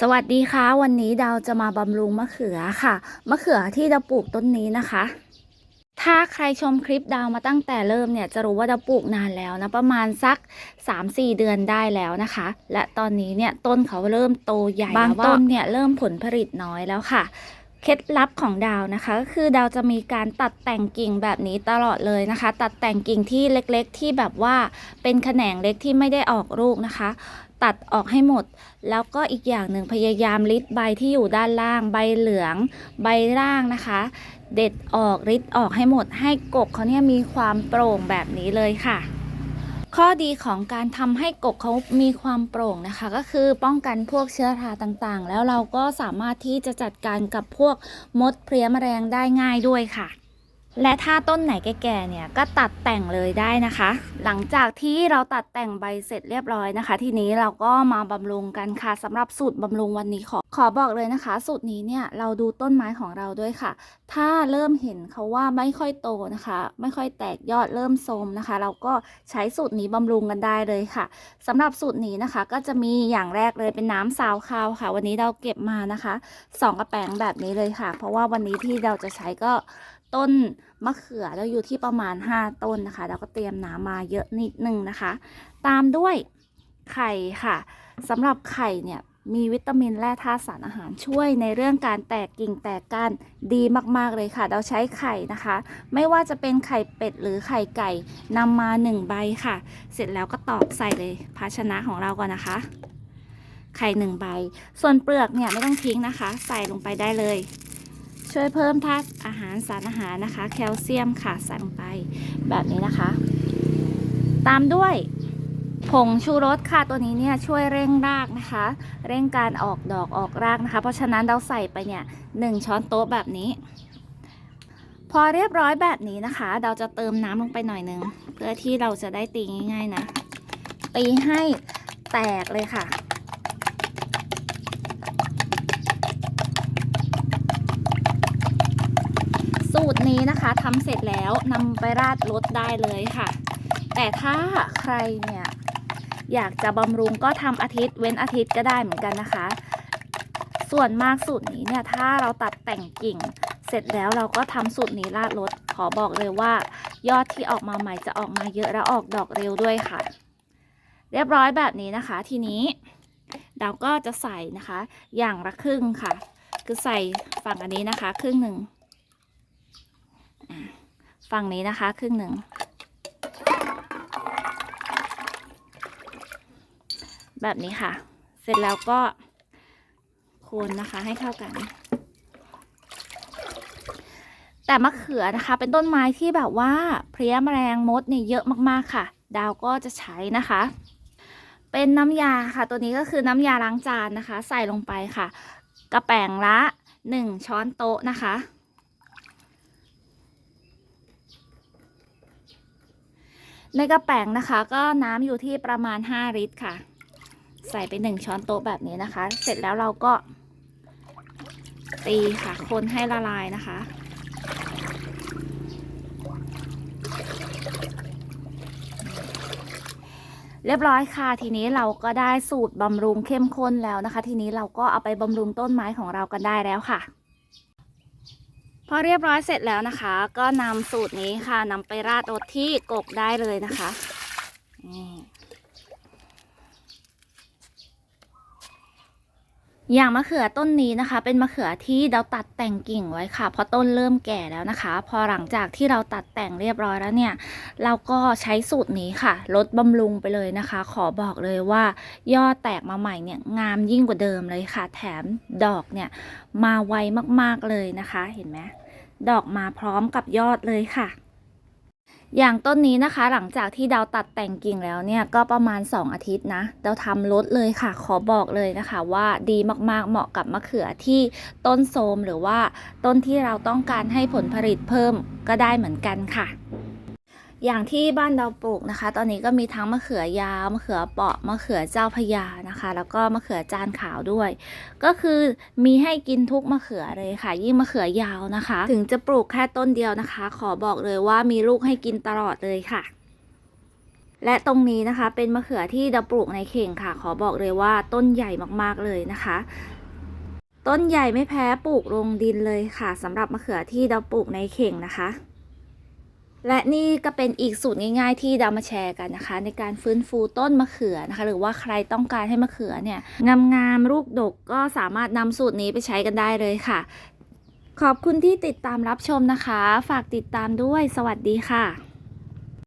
สวัสดีค่ะ วันนี้ดาวจะมาบำรุงมะเขือค่ะ มะเขือที่ดาวปลูกต้นนี้นะคะ ถ้าใครชมคลิปดาวมาตั้งแต่เริ่มเนี่ยจะรู้ว่าดาวปลูกนานแล้วนะประมาณสัก 3-4 เดือนได้แล้วนะคะ และตอนนี้เนี่ยต้นเขาเริ่มโตใหญ่บางต้นเนี่ยเริ่มผลผลิตน้อยแล้วค่ะ เคล็ดลับของดาวนะคะก็คือดาวจะมีการตัดแต่งกิ่งแบบนี้ตลอดเลยนะคะ ตัดแต่งกิ่งที่เล็กๆ ที่แบบว่าเป็นแขนงเล็กที่ไม่ได้ออกลูกนะคะ ตัดออกให้หมด แล้วก็อีกอย่างหนึ่งพยายามริดใบที่อยู่ด้านล่าง ใบเหลือง ใบล่างนะคะ เด็ดออกริดออกให้หมด ให้กกเขาเนี่ยมีความโปร่งแบบนี้เลยค่ะ ข้อดีของการทำให้กบเขามีความโปร่งนะคะ ก็คือป้องกันพวกเชื้อราต่างๆ แล้วเราก็สามารถที่จะจัดการกับพวกมดเพลี้ยแมลงได้ง่ายด้วยค่ะ และถ้าต้นไหนแก่ๆเนี่ยก็ตัดแต่งเลยได้นะคะ หลังจากที่เราตัดแต่งใบเสร็จเรียบร้อยนะคะ ทีนี้เราก็มาบำรุงกันค่ะสำหรับสูตรบำรุงวันนี้ขอขอบอกเลยนะคะ สูตรนี้เนี่ยเราดูต้นไม้ของเราด้วยค่ะ ถ้าเริ่มเห็นเขาว่าไม่ค่อยโตนะคะ ไม่ค่อยแตกยอดเริ่มโทมนะคะ เราก็ใช้สูตรนี้บำรุงกันได้เลยค่ะสำหรับสูตรนี้นะคะ ก็จะมีอย่างแรกเลยเป็นน้ำซาวคาวค่ะ วันนี้เราเก็บมานะคะสองกระแปงแบบนี้เลยค่ะ เพราะว่าวันนี้ที่เราจะใช้ก็ ต้นมะเขือเราอยู่ที่ประมาณ 5 ต้นนะคะ เราก็เตรียมน้ำมาเยอะนิดนึงนะคะ ตามด้วยไข่ค่ะสำหรับไข่เนี่ยมีวิตามินและธาตุสารอาหารช่วยในเรื่องการแตกกิ่งแตกก้านดีมากๆเลยค่ะ เราใช้ไข่นะคะ ไม่ว่าจะเป็นไข่เป็ดหรือไข่ไก่นำมา1ใบค่ะ เสร็จแล้วก็ตอกใส่เลยภาชนะของเราก่อนนะคะ ไข่หนึ่งใบ ส่วนเปลือกเนี่ยไม่ต้องทิ้งนะคะ ใส่ลงไปได้เลย ช่วยเพิ่มธาตุอาหารสารอาหารนะคะ แคลเซียมค่ะใส่ลงไปแบบนี้นะคะ ตามด้วยผงชูรสค่ะตัวนี้เนี่ยช่วยเร่งรากนะคะ เร่งการออกดอกออกรากนะคะ เพราะฉะนั้นเราใส่ไปเนี่ยหนึ่งช้อนโต๊ะแบบนี้ พอเรียบร้อยแบบนี้นะคะ เราจะเติมน้ำลงไปหน่อยนึง เพื่อที่เราจะได้ตีง่าย ๆนะ ตีให้แตกเลยค่ะ สูตร นี้นะคะทำเสร็จแล้วนำไปราดรถได้เลยค่ะ แต่ถ้าใครเนี่ยอยากจะบำรุงก็ทำอาทิตย์เว้นอาทิตย์ก็ได้เหมือนกันนะคะ ส่วนมากสูตรนี้เนี่ยถ้าเราตัดแต่งกิ่ง เสร็จแล้วเราก็ทำสูตรนี้ราดรถขอบอกเลยว่า ยอดที่ออกมาใหม่จะออกมาเยอะและออกดอกเร็วด้วยค่ะ เรียบร้อยแบบนี้นะคะ ทีนี้เราก็จะใส่นะคะ อย่างละครึ่งค่ะ คือใส่ฝั่งอันนี้นะคะ ครึ่งหนึ่ง ฝั่งนี้นะคะ ครึ่งหนึ่ง แบบนี้ค่ะ เสร็จแล้วก็คนนะคะให้เข้ากัน แต่มะเขือนะคะ เป็นต้นไม้ที่แบบว่าเพลี้ยแมลงมดเนี่ยเยอะมากๆค่ะ ดาวก็จะใช้นะคะ เป็นน้ำยาค่ะ ตัวนี้ก็คือน้ำยาล้างจานนะคะ ใส่ลงไปค่ะ กระแป้งละ 1 ช้อนโต๊ะนะคะ ในกระแป้งนะคะ ก็น้ำอยู่ที่ประมาณ 5 ลิตรค่ะ ใส่ไป 1 ช้อนโต๊ะแบบนี้นะคะ เสร็จแล้วเราก็ ตีค่ะ คนให้ละลายนะคะเรียบร้อยค่ะ ทีนี้เราก็ได้สูตรบำรุงเข้มข้นแล้วนะคะ ทีนี้เราก็เอาไปบำรุงต้นไม้ของเรากันได้แล้วค่ะ พอเรียบร้อยเสร็จแล้วนะคะ ก็นำสูตรนี้ค่ะนำไปราดรถที่กกได้เลยนะคะนี่ อย่างมะเขือต้นนี้นะคะ เป็นมะเขือที่เราตัดแต่งกิ่งไว้ค่ะ เพราะต้นเริ่มแก่แล้วนะคะ พอหลังจากที่เราตัดแต่งเรียบร้อยแล้วเนี่ย เราก็ใช้สูตรนี้ค่ะลดบำรุงไปเลยนะคะ ขอบอกเลยว่า ยอดแตกมาใหม่เนี่ยงามยิ่งกว่าเดิมเลยค่ะ แถมดอกเนี่ยมาไวมากๆเลยนะคะ เห็นไหมดอกมาพร้อมกับยอดเลยค่ะ อย่างต้นนี้นะคะหลังจากที่ดาวตัดแต่งกิ่งแล้วเนี่ยก็ประมาณ 2 อาทิตย์นะดาวทำลดเลยค่ะ ขอบอกเลยนะคะว่าดีมากๆเหมาะกับมะเขือที่ต้นโทมหรือว่าต้นที่เราต้องการให้ผลผลิตเพิ่มก็ได้เหมือนกันค่ะ อย่างที่บ้านเราปลูกนะคะ ตอนนี้ก็มีทั้งมะเขือยาวมะเขือเปาะมะเขือเจ้าพระยานะคะ แล้วก็มะเขือจานขาวด้วย ก็คือมีให้กินทุกมะเขือเลยค่ะ ยิ่งมะเขือยาวนะคะ ถึงจะปลูกแค่ต้นเดียวนะคะ ขอบอกเลยว่ามีลูกให้กินตลอดเลยค่ะและตรงนี้นะคะเป็นมะเขือที่ดาปลูกในเข่งค่ะ ขอบอกเลยว่าต้นใหญ่มากๆเลยนะคะ ต้นใหญ่ไม่แพ้ปลูกลงดินเลยค่ะสำหรับมะเขือที่ดาปลูกในเข่งนะคะ และนี่ก็เป็นอีกสูตรง่าย ๆ ที่ดามาแชร์กันนะคะ ในการฟื้นฟูต้นมะเขือนะคะ หรือว่าใครต้องการให้มะเขือเนี่ยงามๆรูปดกก็สามารถนำสูตรนี้ไปใช้กันได้เลยค่ะ ขอบคุณที่ติดตามรับชมนะคะ ฝากติดตามด้วย สวัสดีค่ะ